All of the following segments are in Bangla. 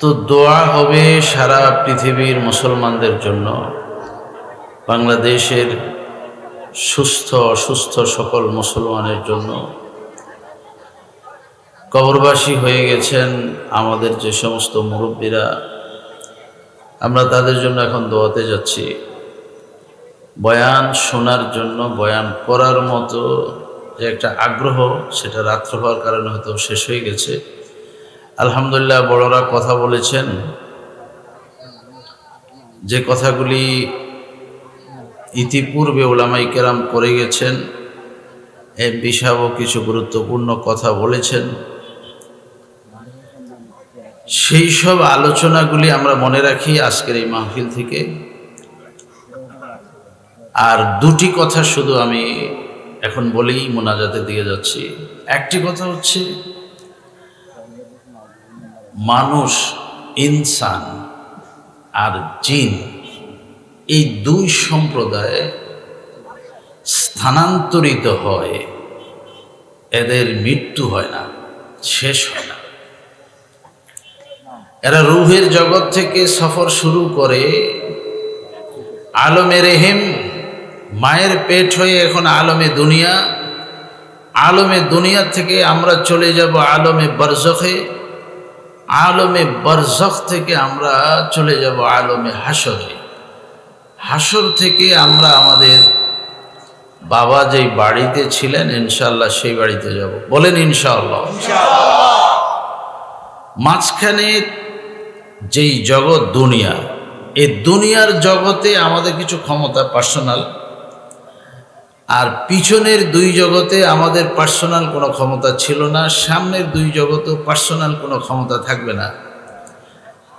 তো দোয়া হবে সারা পৃথিবীর মুসলমানদের জন্য। বাংলাদেশের সুস্থ, অসুস্থ সকল মুসলমানের জন্য। কবরবাসী হয়ে গেছেন আমাদের যে সমস্ত মুরব্বীরা। আমরা তাদের জন্য এখন দোয়াতে যাচ্ছি। বয়ান শোনার জন্য, বয়ান করার মতো যে একটা আগ্রহ, সেটা রাত্র হওয়ার কারণে হয়তো শেষ হয়ে গেছে। আলহামদুলিল্লাহ বড়রা কথা বলেছেন। যে কথাগুলি ইতিপূর্বে ওলামাই কেরাম করে গেছেন, এ বিষাবও কিছু গুরুত্বপূর্ণ কথা বলেছেন। সেই সব আলোচনাগুলি আমরা মনে রাখি আজকের এই মাহফিল থেকে। আর দুটি কথা শুধু আমি এখন বলেই মোনাজাতের দিকে যাচ্ছি। একটি কথা হচ্ছে মানুষ, ইনসান আর জিন এই দুই সম্প্রদায়ে স্থানান্তরিত হয়। এদের মৃত্যু হয় না, শেষ হয় না। এরা রুহের জগৎ থেকে সফর শুরু করে আলমে রেহেম, মায়ের পেট হয়ে এখন আলমে দুনিয়া। আলমে দুনিয়া থেকে আমরা চলে যাব আলমে বরজখে। আলমে বরজখ থেকে আমরা চলে যাব আলমে হাসরে হাসর থেকে আমরা আমাদের বাবা যেই বাড়িতে ছিলেন ইনশাল্লাহ সেই বাড়িতে যাব। বলেন ইনশাআল্লাহ। মাঝখানে যেই জগৎ দুনিয়া, এই দুনিয়ার জগতে আমাদের কিছু ক্ষমতা পার্সোনাল আর পিছনের দুই জগতে আমাদের পার্সোনাল কোনো ক্ষমতা ছিল না, সামনের দুই জগতেও পার্সোনাল কোনো ক্ষমতা থাকবে না।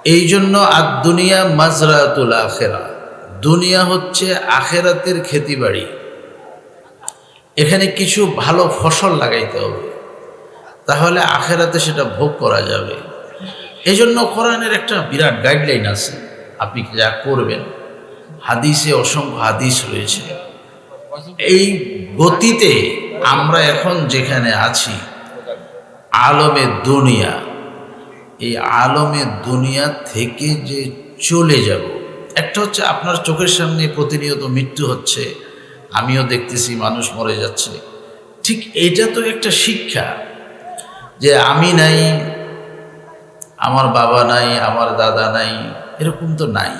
এই জন্য আর দুনিয়া মাজরাতুল আখেরা। দুনিয়া হচ্ছে আখেরাতের খেতিবাড়ি। এখানে কিছু ভালো ফসল লাগাইতে হবে। তাহলে আখেরাতে সেটা ভোগ করা যাবে। এই জন্য কোরআনের একটা বিরাট গাইডলাইন আছে। আপনি যা করবেন। হাদিসে অসংখ্য হাদিস রয়েছে। এই গতিতে আমরা এখন যেখানে আছি, আলমে দুনিয়া। এই আলমে দুনিয়া থেকে যে চলে যাব, একটা হচ্ছে আপনার চোখের সামনে প্রতিনিয়ত মৃত্যু হচ্ছে, আমিও দেখতেছি মানুষ মরে যাচ্ছে। ঠিক এটা তো একটা শিক্ষা যে আমি নাই, আমার বাবা নাই, আমার দাদা নাই, এরকম তো নাই।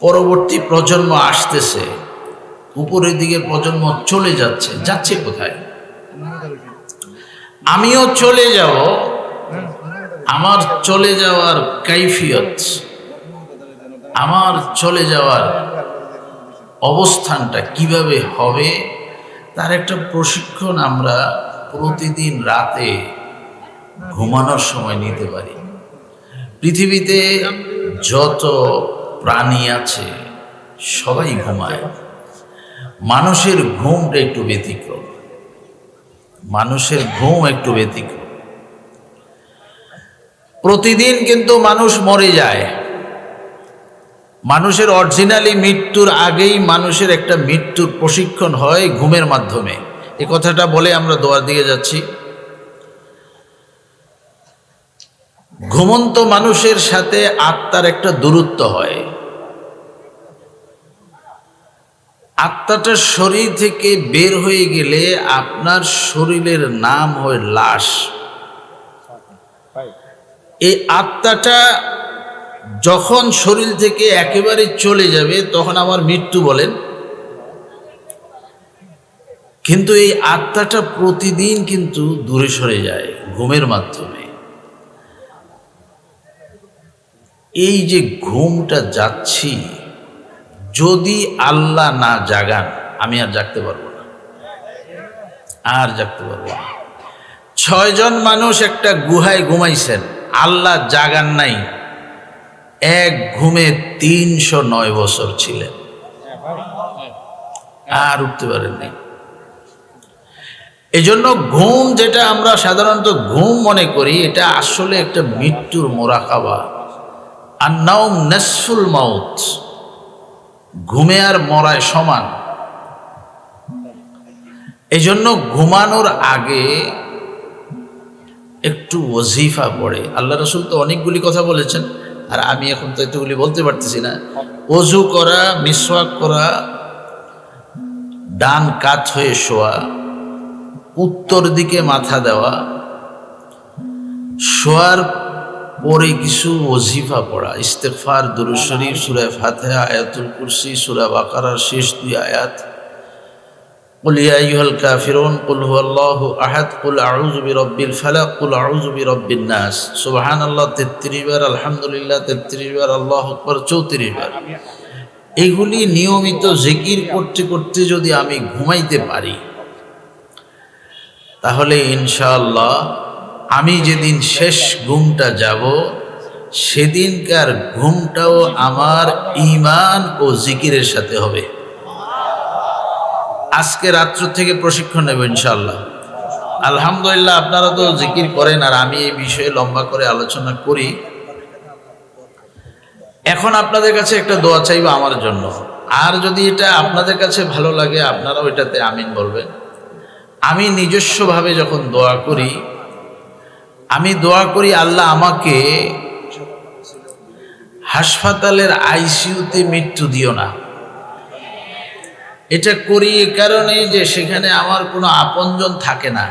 পরবর্তী প্রজন্ম আসতেছে উপরের দিকে প্রজন্ম চলে যাচ্ছে। যাচ্ছে কোথায়? আমিও চলে যাব। আমার চলে যাওয়ার কাইফিয়ত, আমার চলে যাওয়ার অবস্থানটা কীভাবে হবে, তার একটা প্রশিক্ষণ আমরা প্রতিদিন রাতে ঘুমানোর সময় নিতে পারি। পৃথিবীতে যত প্রাণী আছে, সবাই ঘুমায়। মানুষের ঘুমটা একটু ব্যতিক্রম। মানুষের ঘুম একটু ব্যতিক্রম। প্রতিদিন কিন্তু মানুষ মরে যায়। মানুষের অরিজিনালি মৃত্যুর আগেই মানুষের একটা মৃত্যুর প্রশিক্ষণ হয় ঘুমের মাধ্যমে। এ কথাটা বলে আমরা দোয়ার দিকে যাচ্ছি। ঘুমন্ত মানুষের সাথে আত্মার একটা দূরত্ব হয়। আত্মাটা শরীর থেকে বের হয়ে গেলে আপনার শরীরের নাম হয় লাশ। এই আত্মাটা যখন শরীর থেকে একেবারে চলে যাবে, তখন আমার মৃত্যু বলেন। কিন্তু এই আত্মাটা প্রতিদিন কিন্তু দূরে সরে যায়, ঘুমের মাধ্যমে। এই যে ঘুমটা যাচ্ছি যদি আল্লাহ না জাগান, আমি আর জাগতে পারব না। আর জাগতে পারব না। ছয়জন মানুষ একটা গুহায় ঘুমাইছেন, আল্লাহ জাগান নাই। এক ঘুমে তিনশো নয় বছর ছিলেন। আর উঠতে পারেন নাই এই জন্য ঘুম যেটা আমরা সাধারণত ঘুম মনে করি, এটা আসলে একটা মৃত্যুর মোরাকাবা। আর নাউম নেসফুল মাউথ ঘুমে আর মরায় সমান। এই জন্য ঘুমানোর আগে একটু ওজিফা পড়ে। আল্লাহ রসুল তো অনেকগুলি কথা বলেছেন, আর আমি এখন তো এতগুলি বলতে পারতেছি না। অজু করা, মিসওয়াক করা, ডান কাত হয়ে শোয়া, উত্তর দিকে মাথা দেওয়া, শোয়ার পরে কিছু ওজিফা পড়া। ইস্তেফার দুরুশরীফ সুরায় ফাতে আয়াতুল কুরসি, সুরা বাকারার শেষ দুই আয়াত। কুলিয়াইহল কাফিরুন, কুল হুয়াল্লাহু আহাদ, কুল আউযু বিরাব্বিল ফালাক, কুল আউযু বিরাব্বিন নাস। সুবহানাল্লাহ 33 বার, আলহামদুলিল্লাহ 33 বার, আল্লাহু আকবার 34 বার। এগুলি নিয়মিত জিকির করতে করতে যদি আমি ঘুমাইতে পারি, তাহলে ইনশাআল্লাহ আমি যেদিন শেষ ঘুমটা যাব, সেদিনকার ঘুমটাও আমার ইমান ও জিকিরের সাথে হবে। আজকে রাত্র থেকে প্রশিক্ষণ নেব ইনশাআল্লাহ। আলহামদুলিল্লাহ, আপনারা তো জিকির করেন আর আমি এই বিষয়ে লম্বা করে আলোচনা করি। এখন আপনাদের কাছে একটা দোয়া চাইব আমার জন্য। আর যদি এটা আপনাদের কাছে ভালো লাগে, আপনারাও এটাতে আমিন বলবেন। আমি নিজস্বভাবে যখন দোয়া করি আমি দোয়া করি আল্লাহ আমাকে হাসপাতালের আইসিইউতে মৃত্যু দিও না। এটা করি এ কারণে যে সেখানে আমার কোনো আপনজন থাকে না।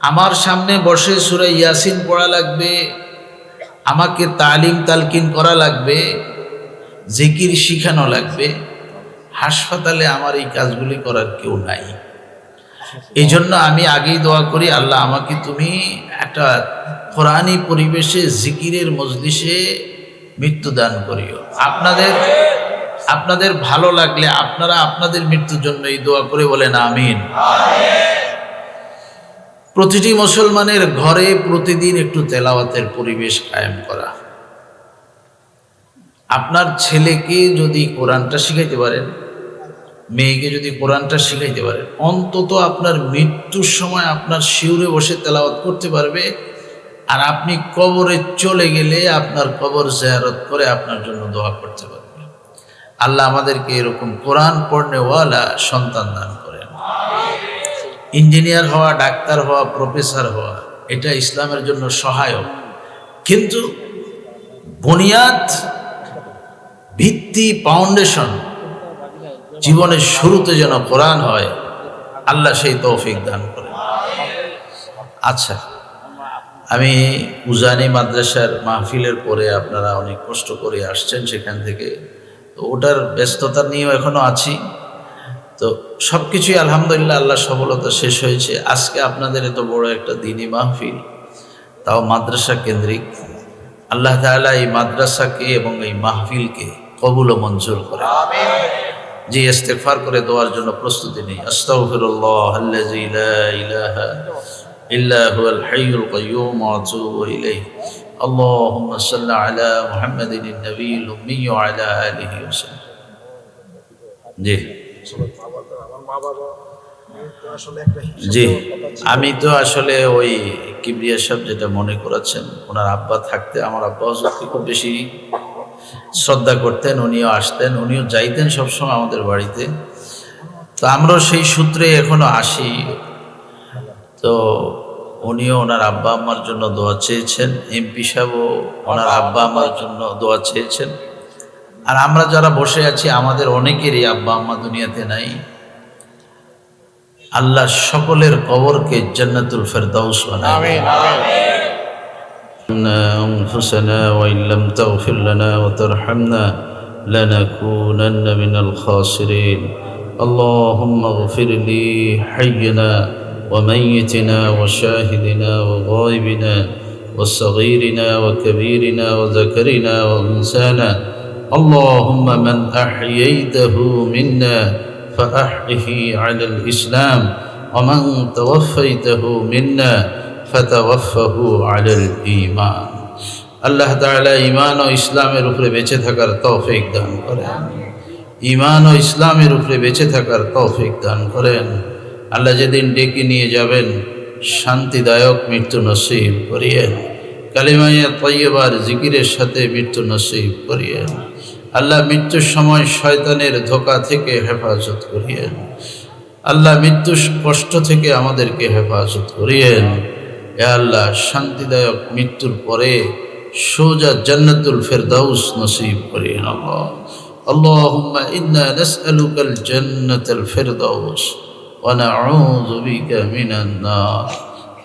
আমার সামনে বসে সুরে ইয়াসিন পড়া লাগবে, আমাকে তালিম তালকিন করা লাগবে, জিকির শিখানো লাগবে। হাসপাতালে আমার এই কাজগুলি করার কেউ নাই। এই জন্য আমি আগেই দোয়া করি, আল্লাহ আমাকে তুমি একটা কোরআনী পরিবেশে, জিকিরের মজলিসে মৃত্যুদান করিও। আপনাদের আপনাদের ভালো লাগলে আপনারা আপনাদের মৃত্যুর জন্য এই দোয়া করে বলেন আমিন। প্রতিটি মুসলমানের ঘরে প্রতিদিন একটু তেলাওয়াতের পরিবেশ কায়েম করা। আপনার ছেলেকে যদি কোরআনটা শিখাইতে পারেন মেয়েকে যদি কোরআনটা শিখাইতে পারেন অন্তত আপনার মৃত্যুর সময় আপনার শিউরে বসে তেলাওয়াত করতে পারবে, আর আপনি কবরে চলে গেলে আপনার কবর জেয়ারত করে আপনার জন্য দোয়া করতে পারবে। আল্লাহ আমাদেরকে এরকম কোরআন পড়নেওয়ালা সন্তান দান করেন। ইঞ্জিনিয়ার হওয়া, ডাক্তার হওয়া, প্রফেসর হওয়া, এটা ইসলামের জন্য সহায়ক। কিন্তু বুনিয়াদ ভিত্তি ফাউন্ডেশন জীবনের শুরুতে যেন কোরআন হয়, আল্লাহ সেই তৌফিক দান করেন। আচ্ছা আমি উজানি মাদ্রাসার মাহফিলের পরে আপনারা অনেক কষ্ট করে আসছেন সেখান থেকে। তো ওটার ব্যস্ততা নিয়েও এখনও আছি। তো সব কিছুই আলহামদুলিল্লাহ আল্লাহ সফলতা শেষ হয়েছে। আজকে আপনাদের এত বড় একটা দিনই মাহফিল, তাও মাদ্রাসা কেন্দ্রিক। আল্লাহ তাআলা এই মাদ্রাসাকে এবং এই মাহফিলকে কবুল ও মঞ্জুর করে জি ইস্তেগফার করে দেওয়ার জন্য প্রস্তুতি নেই আস্তাগফিরুল্লাহ আল্লাযী লা ইলাহা ইল্লা হুয়াল হাইয়ুল কাইয়্যুম ওয়া আতুবু ইলাইহি اللهم صل على محمد النبي الأمي وعلى آله وسلم জি জি আমি তো আসলে ওই কিবরিয়া সাহেব যেটা মনে করেছেন ওনার আব্বা থাকতে আমার আব্বা হজরতকে খুব বেশি শ্রদ্ধা করতেন, উনিও আসতেন, উনিও যাইতেন সবসময় আমাদের বাড়িতে। তো আমরাও সেই সূত্রে এখনও আসি। তো উনিও ওনার আব্বা আম্মার জন্য দোয়া চেয়েছেন, এমপি সাহেবও ওনার আব্বা আম্মার জন্য দোয়া চেয়েছেন। আর আমরা যারা বসে আছি, আমাদের অনেকেরই আব্বা আম্মা দুনিয়াতে নাই। আল্লাহ সকলের কবরকে জান্নাতুল ফেরদাউস বানায়। أنفسنا وإن لم تغفر لنا وترحمنا لنكونن من الخاسرين. اللهم اغفر لي حينا وميتنا وشاهدنا وغائبنا وصغيرنا وكبيرنا وذكرنا وانسانا اللهم من أحييته منا فاحيه على الإسلام ومن توفيته منا ফতওয়াফাহু আলাল ঈমান। আল্লাহ তাআলা ঈমান ও ইসলামের উপরে বেঁচে থাকার তৌফিক দান করেন। ঈমান ও ইসলামের উপরে বেঁচে থাকার তৌফিক দান করেন। আল্লাহ যেদিন ডেকে নিয়ে যাবেন, শান্তিদায়ক মৃত্যু নসিব করিয়েন। কালিমাইয়া তৈবার জিকিরের সাথে মৃত্যু নসিব করিয়েন। আল্লাহ মৃত্যুর সময় শয়তানের ধোকা থেকে হেফাজত করিয়েন। আল্লাহ মৃত্যু কষ্ট থেকে আমাদেরকে হেফাজত করিয়েন। এ আল্লাহ শান্তিদায়ক মৃত্যুর পরে সোজা জান্নাতুল ফেরদাউস নসিব করে আল্লাহ اللهم إنا نسألك الجنة الفردوس ونعوذ بك من النار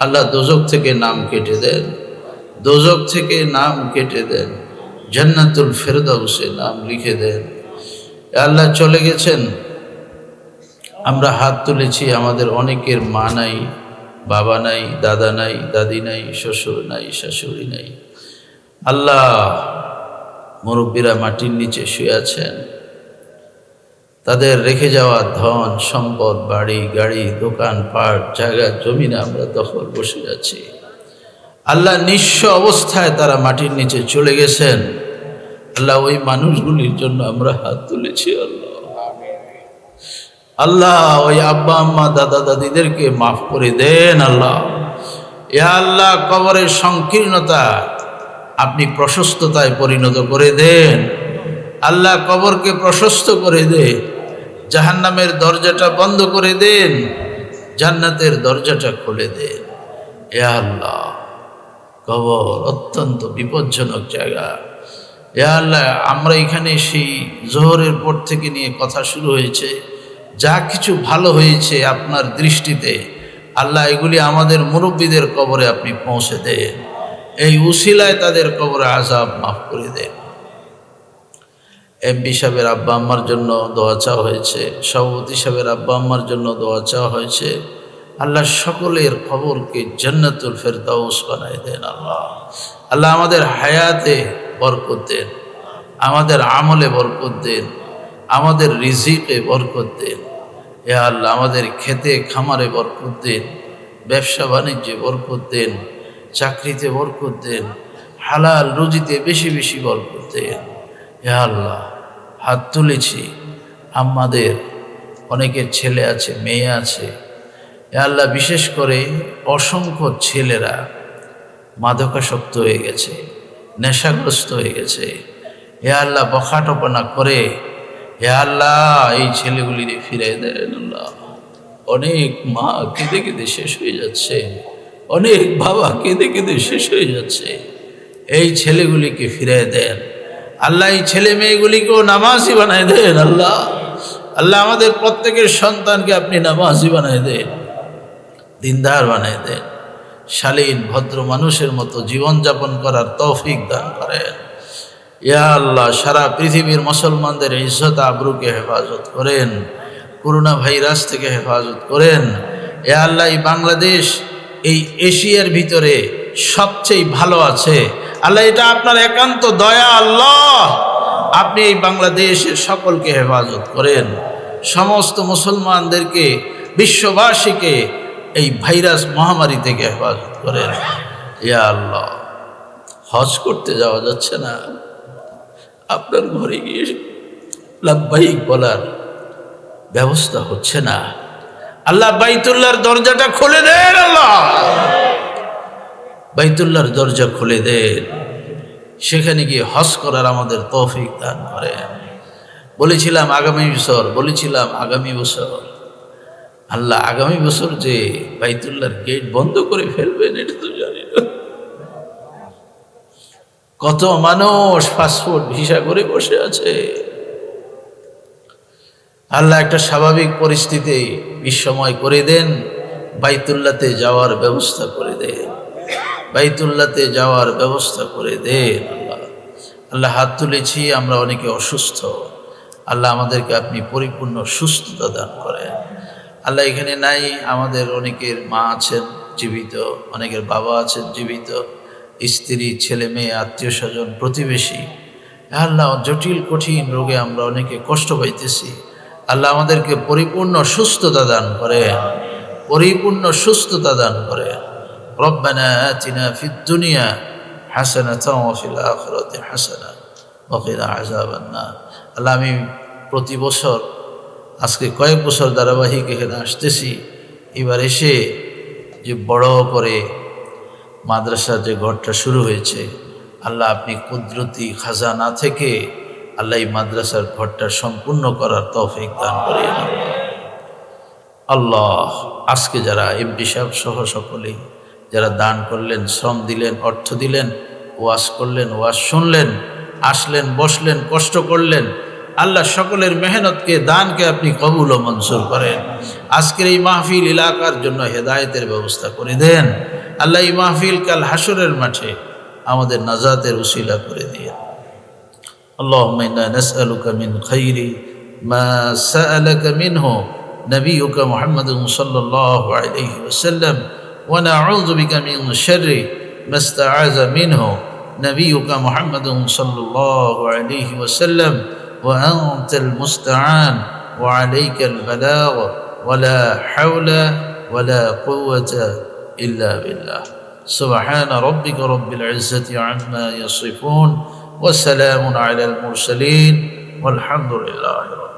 আল্লাহ দোজক থেকে নাম কেটে দেন দোজক থেকে নাম কেটে দেন জান্নাতুল ফেরদাউসে নাম লিখে দেন এ আল্লাহ চলে গেছেন আমরা হাত তুলেছি আমাদের অনেকের মা নাই বাবা নাই, দাদা নাই, দাদি নাই, শ্বশুর নাই, শাশুড়ি নাই। আল্লাহ মুরব্বীরা মাটির নিচে শুয়ে আছেন। তাদের রেখে যাওয়া ধন, সম্পদ, বাড়ি, গাড়ি, দোকান, পাট, জায়গা জমিনে আমরা দখল বসে আছি। আল্লাহ নিঃস্ব অবস্থায় তারা মাটির নিচে চলে গেছেন। আল্লাহ ওই মানুষগুলির জন্য আমরা হাত তুলেছি আল্লাহ। আল্লাহ, ওই আব্বা, আম্মা, দাদা, দাদিদেরকে মাফ করে দেন আল্লাহ। ইয়া আল্লাহ, কবরের সংকীর্ণতা আপনি প্রশস্ততায় পরিণত করে দেন। আল্লাহ, কবরকে প্রশস্ত করে দে জাহান্নামের দরজাটা বন্ধ করে দেন। জান্নাতের দরজাটা খুলে দেন। এ আল্লাহ, কবর অত্যন্ত বিপজ্জনক জায়গা। এ আল্লাহ, আমরা এখানে সেই জোহরের পর থেকে নিয়ে কথা শুরু হয়েছে। যা কিছু ভালো হয়েছে আপনার দৃষ্টিতে, আল্লাহ এগুলি আমাদের মুরব্বীদের কবরে আপনি পৌঁছে দেন। এই উসিলায় তাদের কবরে আজাব মাফ করে দেন। এমপি সাহেবের আব্বা আম্মার জন্য দোয়া চাওয়া হয়েছে, সভাপতি সাহেবের আব্বা আম্মার জন্য দোয়া চাওয়া হয়েছে। আল্লাহ সকলের খবরকে জান্নাতুল ফেরদাউস বানাই দেন আল্লাহ। আল্লাহ আমাদের হায়াতে বরকত দেন, আমাদের আমলে বরকত দেন। আমাদের রিজিকে বরকত দেন। এ আল্লাহ, আমাদের খেতে, খামারে বরকত দেন, ব্যবসা বাণিজ্যে বরকত দেন, চাকরিতে বরকত দেন, হালাল রুজিতে বেশি বেশি বরকত দেন। এ আল্লাহ, হাত তুলেছি, আমাদের অনেকের ছেলে আছে, মেয়ে আছে। এ আল্লাহ, বিশেষ করে অসংখ্য ছেলেরা মাদকাসক্ত হয়ে গেছে, নেশাগ্রস্ত হয়ে গেছে। এ আল্লাহ, বখাটপনা করে এ আল্লাহ, এই ছেলেগুলি ফিরে দেন আল্লাহ। অনেক মা কেঁদে কেঁদে শেষ হয়ে যাচ্ছে। অনেক বাবা কেঁদে কেঁদে শেষ হয়ে যাচ্ছে। এই ছেলেগুলিকে ফিরে দেন। আল্লাহ, এই ছেলে মেয়েগুলিকেও নামাজি বানায় দেন আল্লাহ। আল্লাহ, আমাদের প্রত্যেকের সন্তানকে আপনি নামাজি বানায় দেন, দিনদার বানায় দেন। শালীন, ভদ্র মানুষের মতো জীবনযাপন করার তৌফিক দান করেন। ইয়া আল্লাহ, সারা পৃথিবীর মুসলমানদের ইজ্জত আবরুকে হেফাজত করেন করোনা ভাইরাস থেকে হেফাজত করেন। এ আল্লাহ, এই বাংলাদেশ, এই এশিয়ার ভিতরে সবচেয়ে ভালো আছে। আল্লাহ, এটা আপনার একান্ত দয়া, আল্লাহ। আপনি এই বাংলাদেশের সকলকে হেফাজত করেন। সমস্ত মুসলমানদেরকে, বিশ্ববাসীকে এই ভাইরাস মহামারী থেকে হেফাজত করেন। ইয়া আল্লাহ, হজ করতে যাওয়া যাচ্ছে না। আপনার ঘরে গিয়ে লাভবাহিক বলার ব্যবস্থা হচ্ছে না। আল্লাহ বাইতুল্লাহর দরজাটা খুলে দেন আল্লাহ। বাইতুল্লাহর দরজা খুলে দেন। সেখানে গিয়ে হজ করার আমাদের তৌফিক দান করেন। বলেছিলাম আগামী বছর, বলেছিলাম আগামী বছর। আল্লাহ আগামী বছর যে বাইতুল্লাহর গেট বন্ধ করে ফেলবেন, এটা তো জানি কত মানুষ পাসপোর্ট ভিসা করে বসে আছে। আল্লাহ একটা স্বাভাবিক পরিস্থিতি বিশ্বময় করে দেন, বাইতুল্লাতে যাওয়ার ব্যবস্থা করে দেন। বাইতুল্লাতে যাওয়ার ব্যবস্থা করে দেন আল্লাহ। আল্লাহ হাত তুলেছি, আমরা অনেকে অসুস্থ। আল্লাহ আমাদেরকে আপনি পরিপূর্ণ সুস্থতা দান করেন। আল্লাহ এখানে নাই, আমাদের অনেকের মা আছেন জীবিত, অনেকের বাবা আছেন জীবিত। স্ত্রী, ছেলে মেয়ে, আত্মীয় স্বজন, প্রতিবেশী। আল্লাহ, জটিল, কঠিন রোগে আমরা অনেকে কষ্ট পাইতেছি। আল্লাহ আমাদেরকে পরিপূর্ণ সুস্থতা দান করে। পরিপূর্ণ সুস্থতা দান করে। হাসানা আল্লাহ, আমি প্রতি বছর, আজকে কয়েক বছর ধারাবাহিক এখানে আসতেছি। এবার এসে যে বড় করে মাদ্রাসার যে ঘরটা শুরু হয়েছে, আল্লাহ আপনি কুদরতি খাজানা থেকে আল্লাহ এই মাদ্রাসার ঘরটা সম্পূর্ণ করার তৌফিক দান করেন। আল্লাহ, আজকে যারা এমপি সাহেব সহ সকলেই যারা দান করলেন, শ্রম দিলেন, অর্থ দিলেন ওয়াশ করলেন ওয়াশ শুনলেন, আসলেন, বসলেন, কষ্ট করলেন আল্লাহ সকলের মেহনতকে দানকে আপনি কবুল ও মঞ্জুর করেন আজকের এই মাহফিল এলাকার জন্য হেদায়েতের ব্যবস্থা করে দেন আল্লাহ এই মাহফিল কাল হাসরের মাঠে আমাদের নাজাতের উসিলা করে দিয়ে اللهم إنا نسألك من خير ما سألك منه نبيك محمد صلى الله عليه وسلم ونعوذ بك من شر ما استعاذ منه نبيك محمد صلى الله عليه وسلم وأنت المستعان وعليك البلاغ ولا حول ولا قوة إلا بالله. سبحان ربك رب العزة عما يصفون وسلام على المرسلين والحمد لله رب